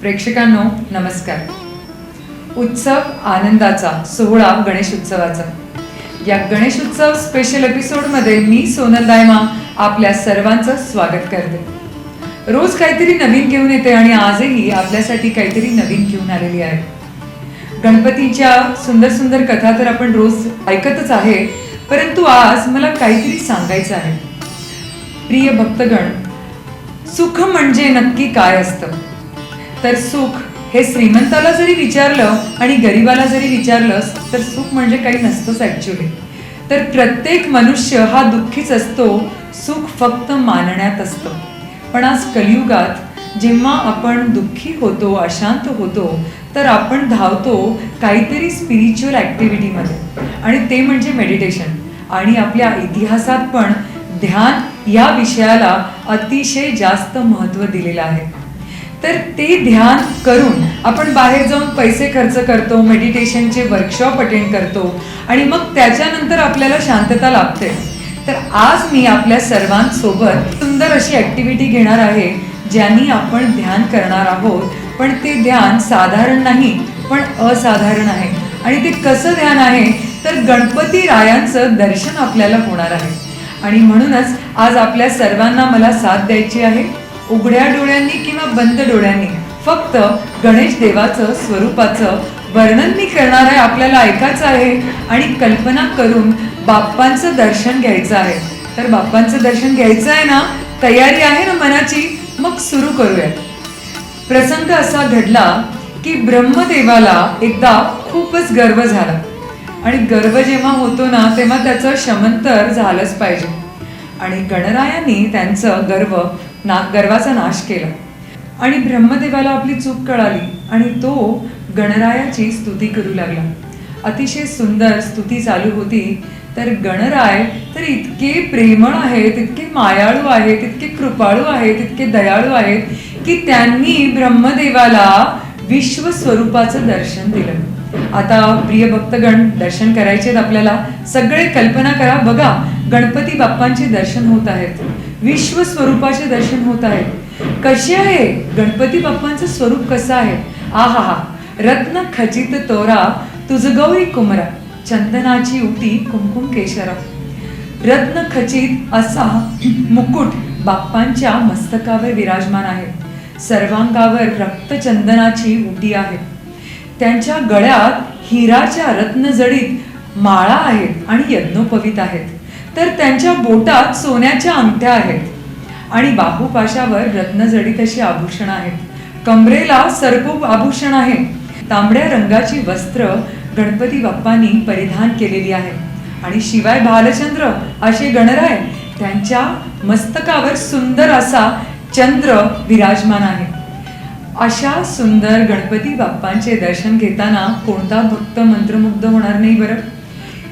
प्रेक्षकांनो नमस्कार. उत्सव आनंदाचा सोहळा गणेश उत्सवाचा. या गणेश उत्सव स्पेशल एपिसोडमध्ये मी सोनल दायमा आपल्या सर्वांचं स्वागत करते. रोज काहीतरी नवीन घेऊन येते आणि आजही आपल्यासाठी काहीतरी नवीन घेऊन आलेली आहे. गणपतीच्या सुंदर सुंदर कथा तर आपण रोज ऐकतच आहे परंतु आज मला काहीतरी सांगायचं आहे. प्रिय भक्तगण सुख म्हणजे नक्की काय असतं? तर सुख हे श्रीमंताला जरी विचारलं आणि गरिबाला जरी विचारलंस तर सुख म्हणजे काही नसतंच ॲक्च्युली तर प्रत्येक मनुष्य हा दुःखीच असतो सुख फक्त मानण्यात असतं. पण आज कलियुगात जेव्हा आपण दुःखी होतो अशांत होतो तर आपण धावतो काहीतरी स्पिरिच्युअल ॲक्टिव्हिटीमध्ये आणि ते म्हणजे मेडिटेशन आणि आपल्या इतिहासात पण ध्यान या विषयाला अतिशय जास्त महत्त्व दिलेलं आहे. तर ते ध्यान करून आपण बाहेर जाऊन पैसे खर्च करतो मेडिटेशनचे वर्कशॉप अटेंड करतो आणि मग त्याच्यानंतर आपल्याला शांतता लाभते. तर आज मी आपल्या सर्वांसोबत सुंदर अशी ॲक्टिव्हिटी घेणार आहे ज्यांनी आपण ध्यान करणार आहोत. पण ते ध्यान साधारण नाही पण असाधारण आहे. आणि ते कसं ध्यान आहे? तर गणपती रायांचं दर्शन आपल्याला होणार आहे. आणि म्हणूनच आज आपल्या सर्वांना मला साथ द्यायची आहे. उघड्या डोळ्यांनी किंवा बंद डोळ्यांनी फक्त गणेश देवाचं स्वरूपाचं वर्णन मी करणार आहे आपल्याला ऐकायचं आहे आणि कल्पना करून बाप्पांचं दर्शन घ्यायचं आहे. तर बाप्पांचं दर्शन घ्यायचं आहे ना तयारी आहे ना मनाची मग सुरू करूयात. प्रसंग असा घडला की ब्रह्मदेवाला एकदा खूपच गर्व झाला. आणि गर्व जेव्हा होतो ना तेव्हा त्याचं शमंतर झालंच पाहिजे. आणि गणरायांनी त्यांचं गर्व ना गर्वाचा नाश केला. आणि ब्रह्मदेवाला आपली चूक कळाली आणि तो गणरायाची स्तुती करू लागला. अतिशय सुंदर स्तुती चालू होती. तर गणराय तर इतके प्रेमळ आहेत इतके मायाळू आहेत इतके कृपाळू आहेत इतके दयाळू आहेत की त्यांनी ब्रह्मदेवाला विश्व स्वरूपाचं दर्शन दिलं. आता प्रिय भक्तगण दर्शन करायचे आपल्याला. सगळे कल्पना करा. बघा गणपती बाप्पांचे दर्शन होत आहेत. विश्व स्वरूपाचे दर्शन होत आहे. कसे आहे? गणपती बाप्पांचं स्वरूप कसं आहे? आहा हा. रत्न खचित तोरा तुझ गौरी कुमरा चंदनाची उटी कुमकुम केशरा. रत्न खचित असा मुकुट बाप्पांच्या मस्तकावर विराजमान आहे. सर्वांगावर रक्तचंदनाची उटी आहे. त्यांच्या गळ्यात हिराच्या रत्नजडीत माळा आहेत आणि यज्ञोपवीत आहेत. तर त्यांच्या बोटात सोन्याच्या अंगठ्या आहेत. आणि बाहुपाशावर रत्नजडीत अशी आभूषण आहेत? कमरेला सर्प आभूषण आहे तांबड्या रंगाची वस्त्र गणपती बाप्पांनी परिधान केलेली आहे. आणि शिवाय भालचंद्र असे गणराय त्यांच्या मस्तकावर सुंदर असा चंद्र विराजमान आहे. अशा सुंदर गणपती बाप्पांचे दर्शन घेताना कोणता भक्त मंत्रमुग्ध होणार नाही बरं?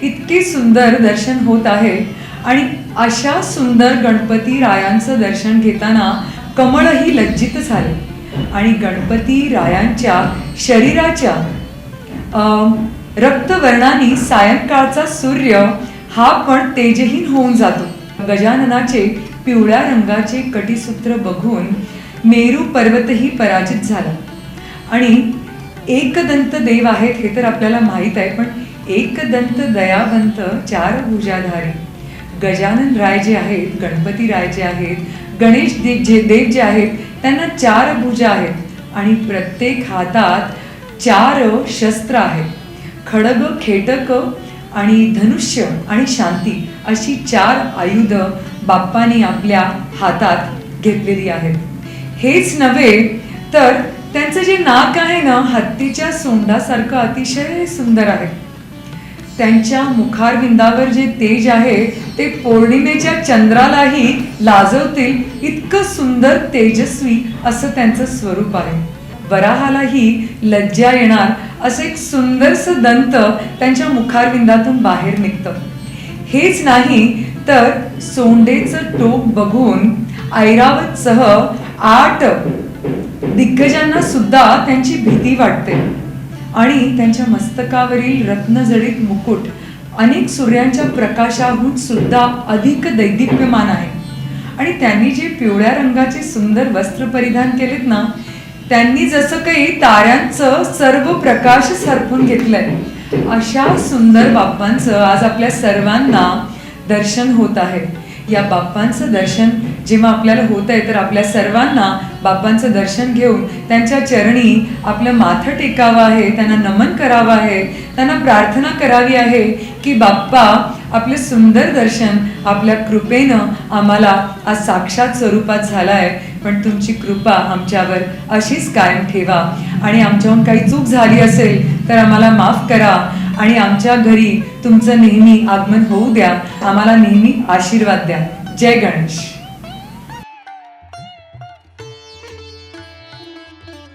इतके सुंदर दर्शन होत आहे. आणि अशा सुंदर गणपती रायांचं दर्शन घेताना कमळही लज्जित झाले. आणि गणपती रायांच्या शरीराच्या रक्तवर्णाने सायंकाळचा सूर्य हा पण तेजहीन होऊन जातो. गजाननाचे पिवळ्या रंगाचे कटीसूत्र बघून मेरू पर्वतही पराजित झाला. आणि एकदंत देव आहेत हे तर आपल्याला माहीत आहे पण एकदंत दयावंत चार भुजाधारी गजानन राय जे आहेत गणपती राय जे आहेत गणेश देव जे देव जे आहेत त्यांना चार भुजा आहेत आणि प्रत्येक हातात चार शस्त्र आहेत. खडग खेटक आणि धनुष्य आणि शांती अशी चार आयुध बाप्पाने आपल्या हातात घेतलेली आहेत. हेच नव्हे तर त्यांचं जे नाक आहे ना हत्तीच्या सोंडासारखं अतिशय सुंदर आहे. त्यांच्या मुखारविंदावर जे तेज आहे ते पौर्णिमेच्या चंद्रालाही लाजवतील. इतकं सुंदर तेजस्वी असं त्यांचं स्वरूप आहे. वराहालाही लज्जा येणार असं एक सुंदरसं दंत त्यांच्या मुखारविंदातून बाहेर निघतं. हेच नाही तर सोंडेचं टोक बघून ऐरावतसह आठ दिग्गजांना सुद्धा त्यांची भीती वाटते. आणि त्यांच्या मस्तकावरील रत्नजडित मुकुट अनेक सूर्यांच्या प्रकाशाहून सुद्धा अधिक दैदिप्यमान आहे. आणि त्यांनी जे पिवळ्या रंगाचे सुंदर वस्त्र परिधान केलेत ना त्यांनी जसं काही ताऱ्यांचं सर्व प्रकाश सरपून घेतलंय अशा सुंदर बाप्पांचं आज आपल्या सर्वांना दर्शन होत आहे. या बाप्पांचं दर्शन जेव्हा आपल्याला होत आहे तर आपल्या सर्वांना बाप्पांचं दर्शन घेऊन त्यांच्या चरणी आपलं माथं टेकावं आहे त्यांना नमन करावं आहे त्यांना प्रार्थना करावी आहे की बाप्पा आपलं सुंदर दर्शन आपल्या कृपेनं आम्हाला आज साक्षात स्वरूपात झालं आहे पण तुमची कृपा आमच्यावर अशीच कायम ठेवा. आणि आमच्याहून काही चूक झाली असेल तर आम्हाला माफ करा. आणि आमच्या घरी तुमचं नेहमी आगमन होऊ द्या. आम्हाला नेहमी आशीर्वाद द्या. जय गणेश.